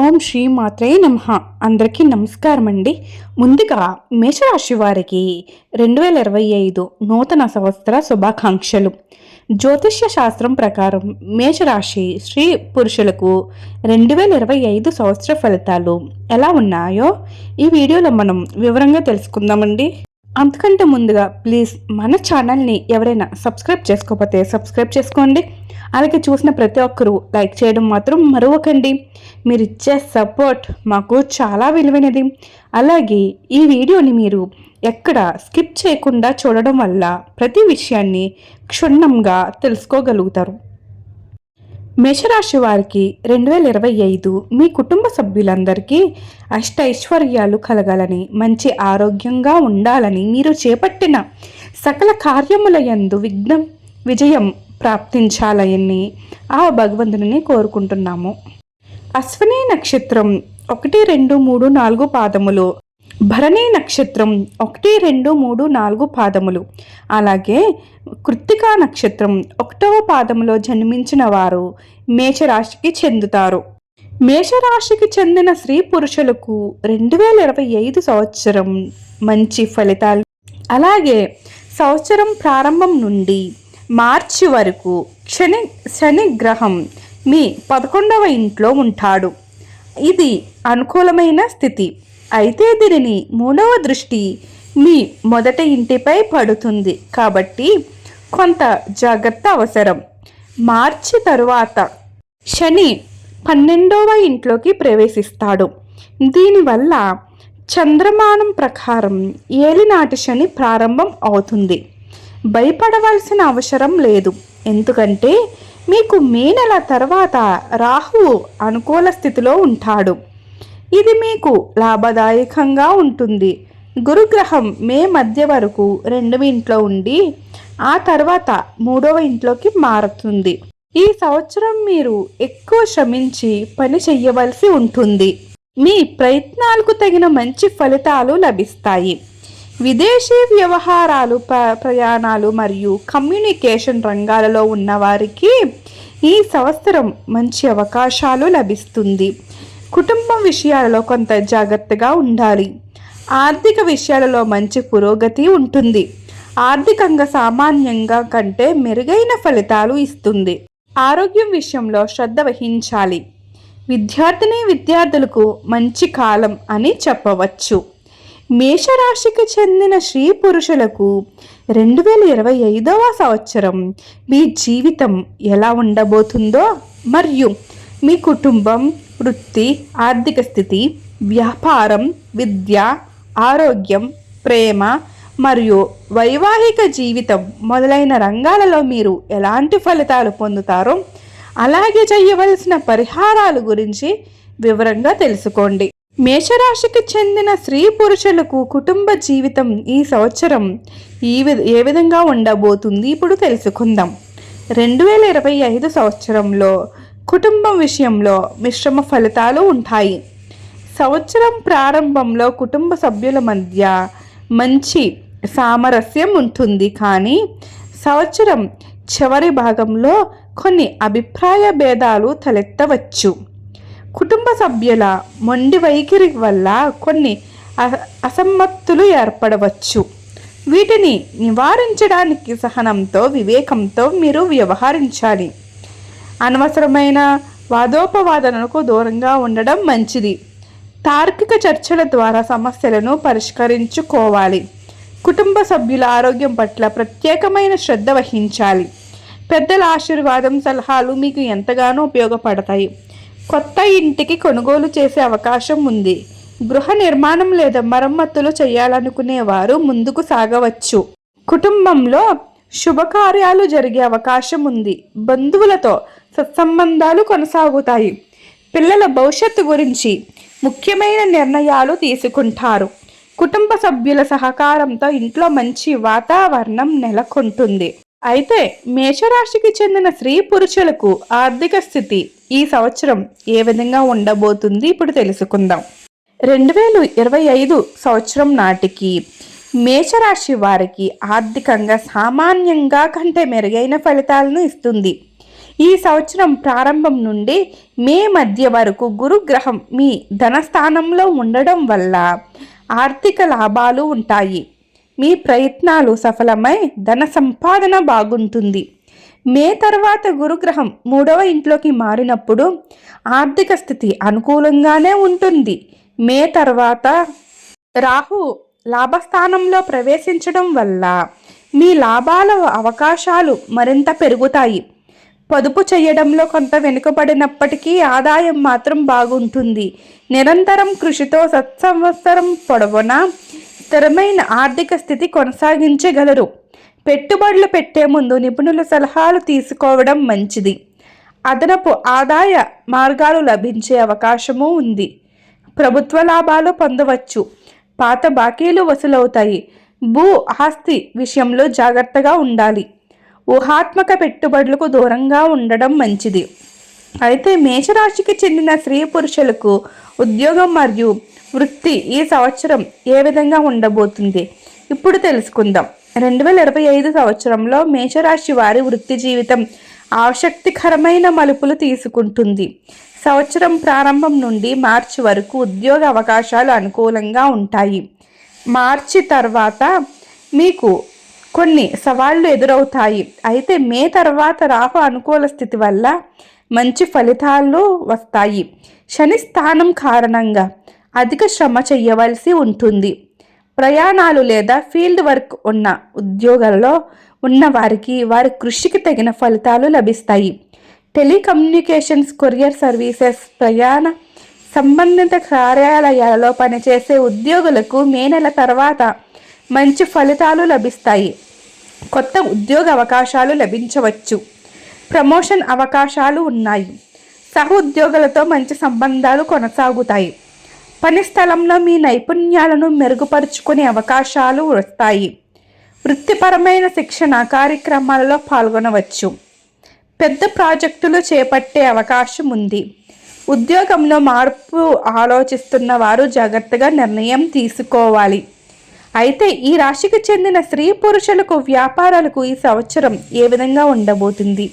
ఓం శ్రీ మాత్రే నమ. అందరికీ నమస్కారం అండి ముందుగా మేషరాశి వారికి రెండు వేల ఇరవై ఐదు నూతన సంవత్సర శుభాకాంక్షలు. జ్యోతిష్య శాస్త్రం ప్రకారం మేషరాశి స్త్రీ పురుషులకు రెండు వేల ఇరవై ఐదు సంవత్సర ఫలితాలు ఎలా ఉన్నాయో ఈ వీడియోలో మనం వివరంగా తెలుసుకుందామండి. అంతకంటే ముందుగా ప్లీజ్ మన ఛానల్ని ఎవరైనా సబ్స్క్రైబ్ చేసుకోకపోతే సబ్స్క్రైబ్ చేసుకోండి. అలాగే చూసిన ప్రతి ఒక్కరూ లైక్ చేయడం మాత్రం మరవకండి. మీరు ఇచ్చే సపోర్ట్ మాకు చాలా విలువైనది. అలాగే ఈ వీడియోని మీరు ఎక్కడ స్కిప్ చేయకుండా చూడడం వల్ల ప్రతి విషయాన్ని క్షుణ్ణంగా తెలుసుకోగలుగుతారు. మేషరాశి వారికి రెండు వేల ఇరవై ఐదు మీ కుటుంబ సభ్యులందరికీ అష్ట ఐశ్వర్యాలు కలగాలని మంచి ఆరోగ్యంగా ఉండాలని మీరు చేపట్టిన సకల కార్యముల యందు విఘ్నం విజయం ప్రాప్తించాలని ఆ భగవంతుని కోరుకుంటున్నాము. అశ్విని నక్షత్రం ఒకటి రెండు మూడు నాలుగు పాదములు. భరణి నక్షత్రం ఒకటి రెండు మూడు నాలుగు పాదములు. అలాగే కృత్తికా నక్షత్రం ఒకటవ పాదములో జన్మించిన వారు మేషరాశికి చెందుతారు. మేషరాశికి చెందిన స్త్రీ పురుషులకు రెండు వేల ఇరవై ఐదు సంవత్సరం మంచి ఫలితాలు. అలాగే సంవత్సరం ప్రారంభం నుండి మార్చి వరకు శని శని గ్రహం మీ పదకొండవ ఇంట్లో ఉంటాడు. ఇది అనుకూలమైన స్థితి. అయితే దీనిని మూడవ దృష్టి మీ మొదటి ఇంటిపై పడుతుంది కాబట్టి కొంత జాగ్రత్త అవసరం. మార్చి తరువాత శని పన్నెండవ ఇంట్లోకి ప్రవేశిస్తాడు. దీనివల్ల చంద్రమానం ప్రకారం ఏలినాటి శని ప్రారంభం అవుతుంది. భయపడవలసిన అవసరం లేదు. ఎందుకంటే మీకు మే నెల తర్వాత రాహువు అనుకూల స్థితిలో ఉంటాడు. ఇది మీకు లాభదాయకంగా ఉంటుంది. గురుగ్రహం మే మధ్య వరకు రెండవ ఇంట్లో ఉండి ఆ తర్వాత మూడవ ఇంట్లోకి మారుతుంది. ఈ సంవత్సరం మీరు ఎక్కువ శ్రమించి పని చెయ్యవలసి ఉంటుంది. మీ ప్రయత్నాలకు తగిన మంచి ఫలితాలు లభిస్తాయి. విదేశీ వ్యవహారాలు ప ప్రయాణాలు మరియు కమ్యూనికేషన్ రంగాలలో ఉన్నవారికి ఈ సంవత్సరం మంచి అవకాశాలు లభిస్తుంది. కుటుంబం విషయాలలో కొంత జాగ్రత్తగా ఉండాలి. ఆర్థిక విషయాలలో మంచి పురోగతి ఉంటుంది. ఆర్థికంగా సామాన్యంగా కంటే మెరుగైన ఫలితాలు ఇస్తుంది. ఆరోగ్యం విషయంలో శ్రద్ధ వహించాలి. విద్యార్థిని విద్యార్థులకు మంచి కాలం అని చెప్పవచ్చు. మేషరాశికి చెందిన స్త్రీ పురుషులకు రెండు వేల ఇరవై ఐదవ సంవత్సరం మీ జీవితం ఎలా ఉండబోతుందో మరియు మీ కుటుంబం వృత్తి ఆర్థిక స్థితి వ్యాపారం విద్య ఆరోగ్యం ప్రేమ మరియు వైవాహిక జీవితం మొదలైన రంగాలలో మీరు ఎలాంటి ఫలితాలు పొందుతారో అలాగే చేయవలసిన పరిహారాలు గురించి వివరంగా తెలుసుకోండి. మేషరాశికి చెందిన స్త్రీ పురుషులకు కుటుంబ జీవితం ఈ సంవత్సరం ఈ ఏ విధంగా ఉండబోతుంది? ఇప్పుడు తెలుసుకుందాం. రెండు వేల ఇరవై ఐదు సంవత్సరంలో కుటుంబం విషయంలో మిశ్రమ ఫలితాలు ఉంటాయి. సంవత్సరం ప్రారంభంలో కుటుంబ సభ్యుల మధ్య మంచి సామరస్యం ఉంటుంది. కానీ సంవత్సరం చివరి భాగంలో కొన్ని అభిప్రాయ భేదాలు తలెత్తవచ్చు. కుటుంబ సభ్యుల మొండి వైఖరి వల్ల కొన్ని అసమ్మత్తులు అసమ్మతులు ఏర్పడవచ్చు. వీటిని నివారించడానికి సహనంతో వివేకంతో మీరు వ్యవహరించాలి. అనవసరమైన వాదోపవాదనలకు దూరంగా ఉండడం మంచిది. తార్కిక చర్చల ద్వారా సమస్యలను పరిష్కరించుకోవాలి. కుటుంబ సభ్యుల ఆరోగ్యం పట్ల ప్రత్యేకమైన శ్రద్ధ వహించాలి. పెద్దల ఆశీర్వాదం సలహాలు మీకు ఎంతగానో ఉపయోగపడతాయి. కొత్త ఇంటికి కొనుగోలు చేసే అవకాశం ఉంది. గృహ నిర్మాణం లేదా మరమ్మతులు చేయాలనుకునేవారు ముందుకు సాగవచ్చు. కుటుంబంలో శుభకార్యాలు జరిగే అవకాశం ఉంది. బంధువులతో సత్సంబంధాలు కొనసాగుతాయి. పిల్లల భవిష్యత్తు గురించి ముఖ్యమైన నిర్ణయాలు తీసుకుంటారు. కుటుంబ సభ్యుల సహకారంతో ఇంట్లో మంచి వాతావరణం నెలకొంటుంది. అయితే మేషరాశికి చెందిన స్త్రీ పురుషులకు ఆర్థిక స్థితి ఈ సంవత్సరం ఏ విధంగా ఉండబోతుంది ఇప్పుడు తెలుసుకుందాం. రెండు వేల ఇరవై ఐదు సంవత్సరం నాటికి మేషరాశి వారికి ఆర్థికంగా సామాన్యంగా కంటే మెరుగైన ఫలితాలను ఇస్తుంది. ఈ సంవత్సరం ప్రారంభం నుండి మే మధ్య వరకు గురుగ్రహం మీ ధనస్థానంలో ఉండడం వల్ల ఆర్థిక లాభాలు ఉంటాయి. మీ ప్రయత్నాలు సఫలమై ధన సంపాదన బాగుంటుంది. మే తర్వాత గురుగ్రహం మూడవ ఇంట్లోకి మారినప్పుడు ఆర్థిక స్థితి అనుకూలంగానే ఉంటుంది. మే తర్వాత రాహు లాభస్థానంలో ప్రవేశించడం వల్ల మీ లాభాల అవకాశాలు మరింత పెరుగుతాయి. పొదుపు చేయడంలో కొంత వెనుకబడినప్పటికీ ఆదాయం మాత్రం బాగుంటుంది. నిరంతరం కృషితో సత్సంవత్సరం పొడవునా స్థిరమైన ఆర్థిక స్థితి కొనసాగించగలరు. పెట్టుబడులు పెట్టే ముందు నిపుణుల సలహాలు తీసుకోవడం మంచిది. అదనపు ఆదాయ మార్గాలు లభించే అవకాశము ఉంది. ప్రభుత్వ లాభాలు పొందవచ్చు. పాత బాకీలు వసూలవుతాయి. భూ ఆస్తి విషయంలో జాగ్రత్తగా ఉండాలి. ఊహాత్మక పెట్టుబడులకు దూరంగా ఉండడం మంచిది. అయితే మేషరాశికి చెందిన స్త్రీ పురుషులకు ఉద్యోగం మరియు వృత్తి ఈ సంవత్సరం ఏ విధంగా ఉండబోతుంది? ఇప్పుడు తెలుసుకుందాం. రెండు వేల ఇరవై ఐదు సంవత్సరంలో మేషరాశి వారి వృత్తి జీవితం ఆసక్తికరమైన మలుపులు తీసుకుంటుంది. సంవత్సరం ప్రారంభం నుండి మార్చి వరకు ఉద్యోగ అవకాశాలు అనుకూలంగా ఉంటాయి. మార్చి తర్వాత మీకు కొన్ని సవాళ్ళు ఎదురవుతాయి. అయితే మే తర్వాత రాహు అనుకూల స్థితి వల్ల మంచి ఫలితాలు వస్తాయి. శని స్థానం కారణంగా అధిక శ్రమ చేయవలసి ఉంటుంది. ప్రయాణాలు లేదా ఫీల్డ్ వర్క్ ఉన్న ఉద్యోగాల్లో ఉన్న వారికి వారి కృషికి తగిన ఫలితాలు లభిస్తాయి. టెలికమ్యూనికేషన్స్ కొరియర్ సర్వీసెస్ ప్రయాణ సంబంధిత కార్యాలయాలలో పనిచేసే ఉద్యోగులకు మే నెల తర్వాత మంచి ఫలితాలు లభిస్తాయి. కొత్త ఉద్యోగ అవకాశాలు లభించవచ్చు. ప్రమోషన్ అవకాశాలు ఉన్నాయి. సహ ఉద్యోగులతో మంచి సంబంధాలు కొనసాగుతాయి. పని స్థలంలో మీ నైపుణ్యాలను మెరుగుపరుచుకునే అవకాశాలు వస్తాయి. వృత్తిపరమైన శిక్షణ కార్యక్రమాలలో పాల్గొనవచ్చు. పెద్ద ప్రాజెక్టులు చేపట్టే అవకాశం ఉంది. ఉద్యోగంలో మార్పు ఆలోచిస్తున్న వారు జాగ్రత్తగా నిర్ణయం తీసుకోవాలి. అయితే ఈ రాశికి చెందిన స్త్రీ పురుషులకు వ్యాపారాలకు ఈ సంవత్సరం ఏ విధంగా ఉండబోతుంది?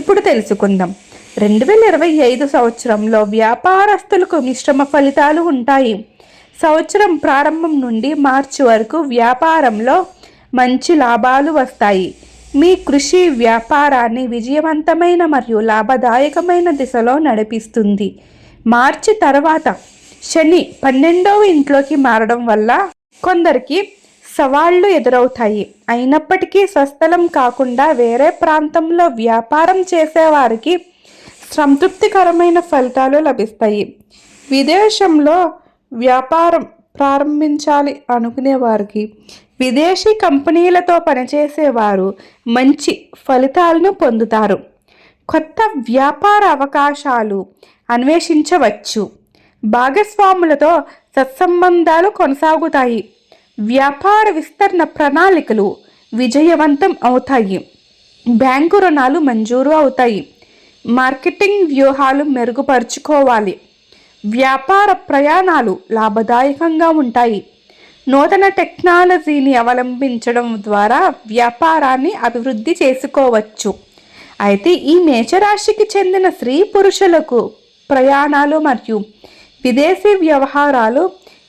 ఇప్పుడు తెలుసుకుందాం. రెండు వేల ఇరవై ఐదు సంవత్సరంలో వ్యాపారస్తులకు మిశ్రమ ఫలితాలు ఉంటాయి. సంవత్సరం ప్రారంభం నుండి మార్చి వరకు వ్యాపారంలో మంచి లాభాలు వస్తాయి. మీ కృషి వ్యాపారాన్ని విజయవంతమైన మరియు లాభదాయకమైన దిశలో నడిపిస్తుంది. మార్చి తర్వాత శని పన్నెండవ ఇంట్లోకి మారడం వల్ల కొందరికి సవాళ్ళు ఎదురవుతాయి. అయినప్పటికీ స్వస్థలం కాకుండా వేరే ప్రాంతంలో వ్యాపారం చేసేవారికి సంతృప్తికరమైన ఫలితాలు లభిస్తాయి. విదేశంలో వ్యాపారం ప్రారంభించాలి అనుకునే వారికి విదేశీ కంపెనీలతో పనిచేసేవారు మంచి ఫలితాలను పొందుతారు. కొత్త వ్యాపార అవకాశాలు అన్వేషించవచ్చు. భాగస్వాములతో సత్సంబంధాలు కొనసాగుతాయి. వ్యాపార విస్తరణ ప్రణాళికలు విజయవంతం అవుతాయి. బ్యాంకు రుణాలు మంజూరు అవుతాయి. మార్కెటింగ్ వ్యూహాలు మెరుగుపరుచుకోవాలి. వ్యాపార ప్రయాణాలు లాభదాయకంగా ఉంటాయి. నూతన టెక్నాలజీని అవలంబించడం ద్వారా వ్యాపారాన్ని అభివృద్ధి చేసుకోవచ్చు. అయితే ఈ మేచరాశికి చెందిన స్త్రీ పురుషులకు ప్రయాణాలు మరియు విదేశీ వ్యవహారాలు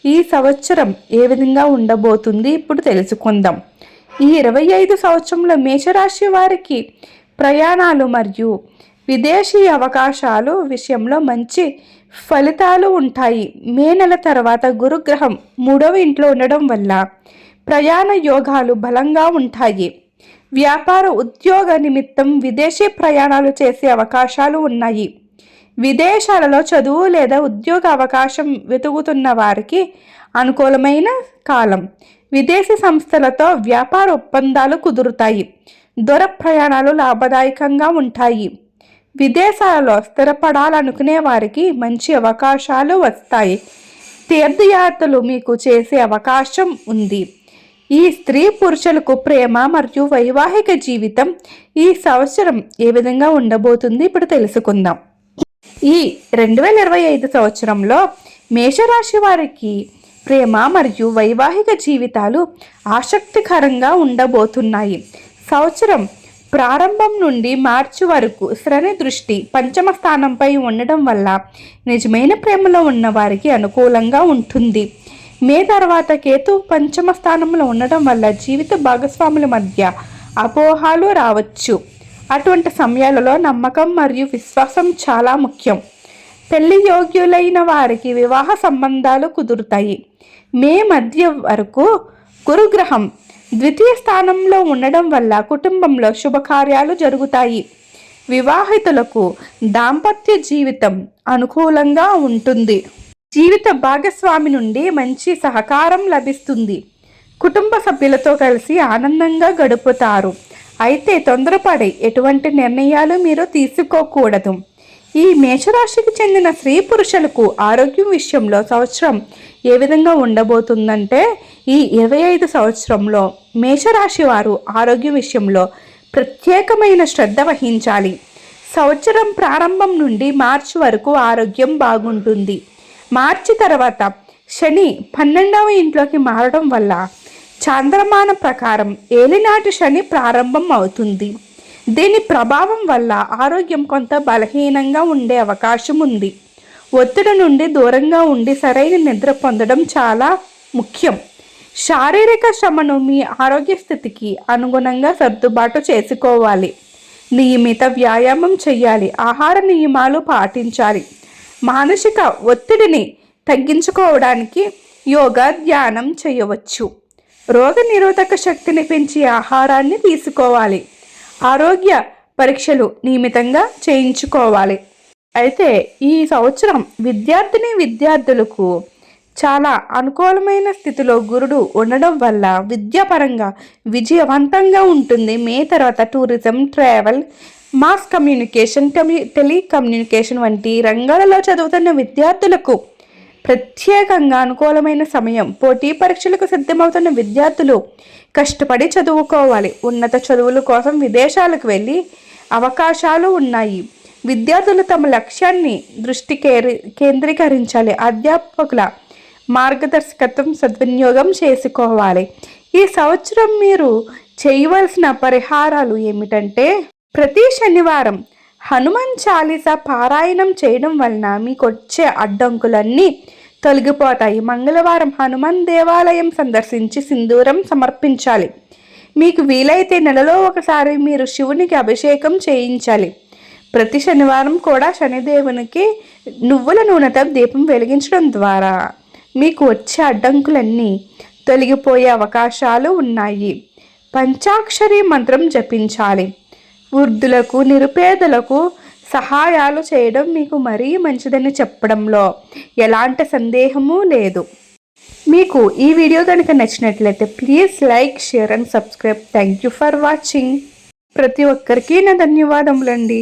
ఈ సంవత్సరం ఏ విధంగా ఉండబోతుంది ఇప్పుడు తెలుసుకుందాం. ఈ ఇరవై ఐదు సంవత్సరంలో మేషరాశి వారికి ప్రయాణాలు మరియు విదేశీ అవకాశాలు విషయంలో మంచి ఫలితాలు ఉంటాయి. మే నెల తర్వాత గురుగ్రహం మూడవ ఇంట్లో ఉండడం వల్ల ప్రయాణ యోగాలు బలంగా ఉంటాయి. వ్యాపార ఉద్యోగ నిమిత్తం విదేశీ ప్రయాణాలు చేసే అవకాశాలు ఉన్నాయి. విదేశాలలో చదువు లేదా ఉద్యోగ అవకాశం వెతుకుతున్న వారికి అనుకూలమైన కాలం. విదేశీ సంస్థలతో వ్యాపార ఒప్పందాలు కుదురుతాయి. దూర ప్రయాణాలు లాభదాయకంగా ఉంటాయి. విదేశాలలో స్థిరపడాలనుకునే వారికి మంచి అవకాశాలు వస్తాయి. తీర్థయాత్రలు మీకు చేసే అవకాశం ఉంది. ఈ స్త్రీ పురుషులకు ప్రేమ మరియు వైవాహిక జీవితం ఈ సంవత్సరం ఏ విధంగా ఉండబోతుంది ఇప్పుడు తెలుసుకుందాం. ఈ రెండు వేల ఇరవై ఐదు సంవత్సరంలో మేషరాశి వారికి ప్రేమ మరియు వైవాహిక జీవితాలు ఆసక్తికరంగా ఉండబోతున్నాయి. సంవత్సరం ప్రారంభం నుండి మార్చి వరకు శ్రని దృష్టి పంచమ స్థానంపై ఉండడం వల్ల నిజమైన ప్రేమలో ఉన్న వారికి అనుకూలంగా ఉంటుంది. మే తర్వాత కేతు పంచమ స్థానంలో ఉండడం వల్ల జీవిత భాగస్వాముల మధ్య అపోహాలు రావచ్చు. అటువంటి సమయాలలో నమ్మకం మరియు విశ్వాసం చాలా ముఖ్యం. పెళ్ళి యోగ్యులైన వారికి వివాహ సంబంధాలు కుదురుతాయి. మే మధ్య వరకు గురుగ్రహం ద్వితీయ స్థానంలో ఉండడం వల్ల కుటుంబంలో శుభకార్యాలు జరుగుతాయి. వివాహితులకు దాంపత్య జీవితం అనుకూలంగా ఉంటుంది. జీవిత భాగస్వామి నుండి మంచి సహకారం లభిస్తుంది. కుటుంబ సభ్యులతో కలిసి ఆనందంగా గడుపుతారు. అయితే తొందరపడి ఎటువంటి నిర్ణయాలు మీరు తీసుకోకూడదు. ఈ మేషరాశికి చెందిన స్త్రీ పురుషులకు ఆరోగ్యం విషయంలో సంవత్సరం ఏ విధంగా ఉండబోతుందంటే ఈ ఇరవై ఐదు సంవత్సరంలో మేషరాశి వారు ఆరోగ్య విషయంలో ప్రత్యేకమైన శ్రద్ధ వహించాలి. సంవత్సరం ప్రారంభం నుండి మార్చి వరకు ఆరోగ్యం బాగుంటుంది. మార్చి తర్వాత శని పన్నెండవ ఇంట్లోకి మారడం వల్ల చాంద్రమాన ప్రకారం ఏలినాటి శని ప్రారంభం అవుతుంది. దీని ప్రభావం వల్ల ఆరోగ్యం కొంత బలహీనంగా ఉండే అవకాశం ఉంది. ఒత్తిడి నుండి దూరంగా ఉండి సరైన నిద్ర పొందడం చాలా ముఖ్యం. శారీరక శ్రమను మీ ఆరోగ్య స్థితికి అనుగుణంగా సర్దుబాటు చేసుకోవాలి. నియమిత వ్యాయామం చేయాలి. ఆహార నియమాలు పాటించాలి. మానసిక ఒత్తిడిని తగ్గించుకోవడానికి యోగా ధ్యానం చేయవచ్చు. రోగ నిరోధక శక్తిని పెంచి ఆహారాన్ని తీసుకోవాలి. ఆరోగ్య పరీక్షలు నియమితంగా చేయించుకోవాలి. అయితే ఈ సంవత్సరం విద్యార్థిని విద్యార్థులకు చాలా అనుకూలమైన స్థితిలో గురుడు ఉండడం వల్ల విద్యాపరంగా విజయవంతంగా ఉంటుంది. మే తర్వాత టూరిజం ట్రావెల్ మాస్ కమ్యూనికేషన్ కమ్యూ టెలికమ్యూనికేషన్ వంటి రంగాలలో చదువుతున్న విద్యార్థులకు ప్రత్యేకంగా అనుకూలమైన సమయం. పోటీ పరీక్షలకు సిద్ధమవుతున్న విద్యార్థులు కష్టపడి చదువుకోవాలి. ఉన్నత చదువుల కోసం విదేశాలకు వెళ్ళి అవకాశాలు ఉన్నాయి. విద్యార్థులు తమ లక్ష్యాన్ని దృష్టి కేంద్రీకరించాలి. అధ్యాపకుల మార్గదర్శకత్వం సద్వినియోగం చేసుకోవాలి. ఈ సంవత్సరం మీరు చేయవలసిన పరిహారాలు ఏమిటంటే ప్రతి శనివారం హనుమాన్ చాలీస పారాయణం చేయడం వలన మీకు వచ్చే అడ్డంకులన్నీ తొలగిపోతాయి. మంగళవారం హనుమాన్ దేవాలయం సందర్శించి సింధూరం సమర్పించాలి. మీకు వీలైతే నెలలో ఒకసారి మీరు శివునికి అభిషేకం చేయించాలి. ప్రతి శనివారం కూడా శనిదేవునికి నువ్వుల నూనెతో దీపం వెలిగించడం ద్వారా మీకు వచ్చే అడ్డంకులన్నీ తొలగిపోయే అవకాశాలు ఉన్నాయి. పంచాక్షరి మంత్రం జపించాలి. వృద్ధులకు నిరుపేదలకు సహాయాలు చేయడం మీకు మరీ మంచిదని చెప్పడంలో ఎలాంటి సందేహము లేదు. మీకు ఈ వీడియో కనుక నచ్చినట్లయితే please like share and subscribe. Thank you for watching. ప్రతి ఒక్కరికి నా ధన్యవాదములండి.